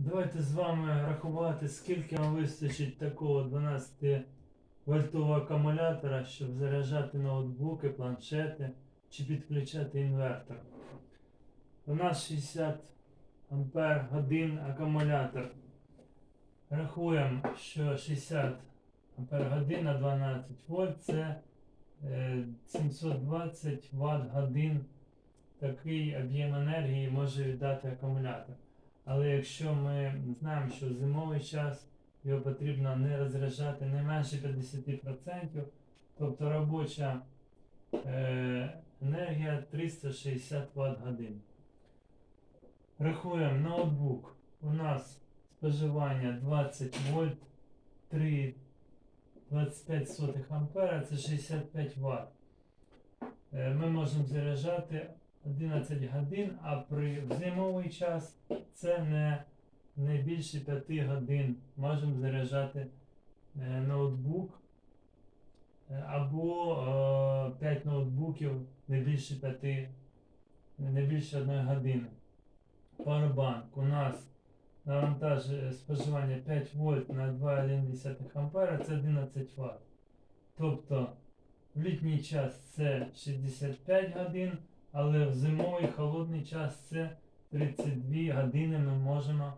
Давайте з вами рахувати, скільки вам вистачить такого 12 вольтового акумулятора, щоб заряджати ноутбуки, планшети чи підключати інвертор. У нас 60 ампер годин акумулятор. Рахуємо, що 60 ампер годин на 12 вольт це е, 720 Вт годин. Такий об'єм енергії може віддати акумулятор. Але якщо ми знаємо, що в зимовий час його потрібно не розряджати не менше 50%, тобто робоча е, енергія 360 Вт годин. Рахуємо ноутбук. У нас споживання 20 вольт 3 25 ампера, це 65 Вт. Е, Ми можемо заряджати 11 годин, а при зимовий час це не, не більше 5 годин. Можемо заряджати е, ноутбук е, або е, 5 ноутбуків не більше 5, не більше 1 години. Powerbank у нас навантаж е, споживання 5 вольт на 2,1 ампера це 11 Вт. Тобто в літній час це 65 годин, але в зимовий холодний час це 32 години ми можемо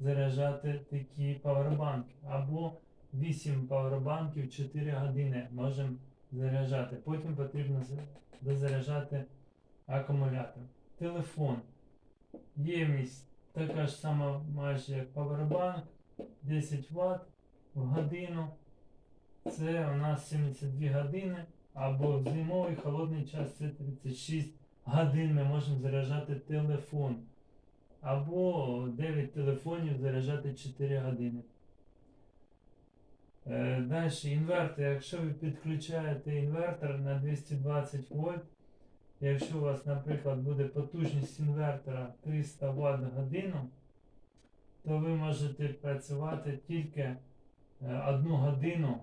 заряджати такі павербанки. Або 8 павербанків 4 години можемо заряджати. Потім потрібно дозаряджати акумулятор. Телефон. Ємність така ж сама майже як павербанк 10 Вт в годину. Це у нас 72 години, або в зимовий холодний час це 36 годин ми можемо заряджати телефон. Або 9 телефонів заряджати 4 години. Е, Далі інвертор. Якщо ви підключаєте інвертор на 220 вольт, якщо у вас, наприклад, буде потужність інвертора 300 Вт годину, то ви можете працювати тільки е, одну годину.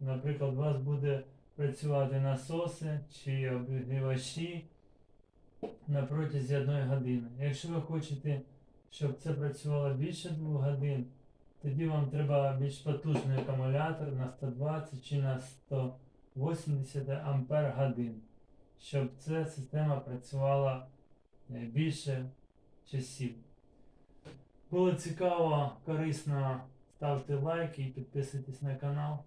Наприклад, у вас буде працювати насоси чи обігрівачі на протязі одної години. Якщо ви хочете, щоб це працювало більше двох годин, тоді вам треба більш потужний акумулятор на 120 чи на 180 ампер годин, щоб ця система працювала е, більше часів. Було цікаво, корисно, ставте лайки і підписуйтесь на канал.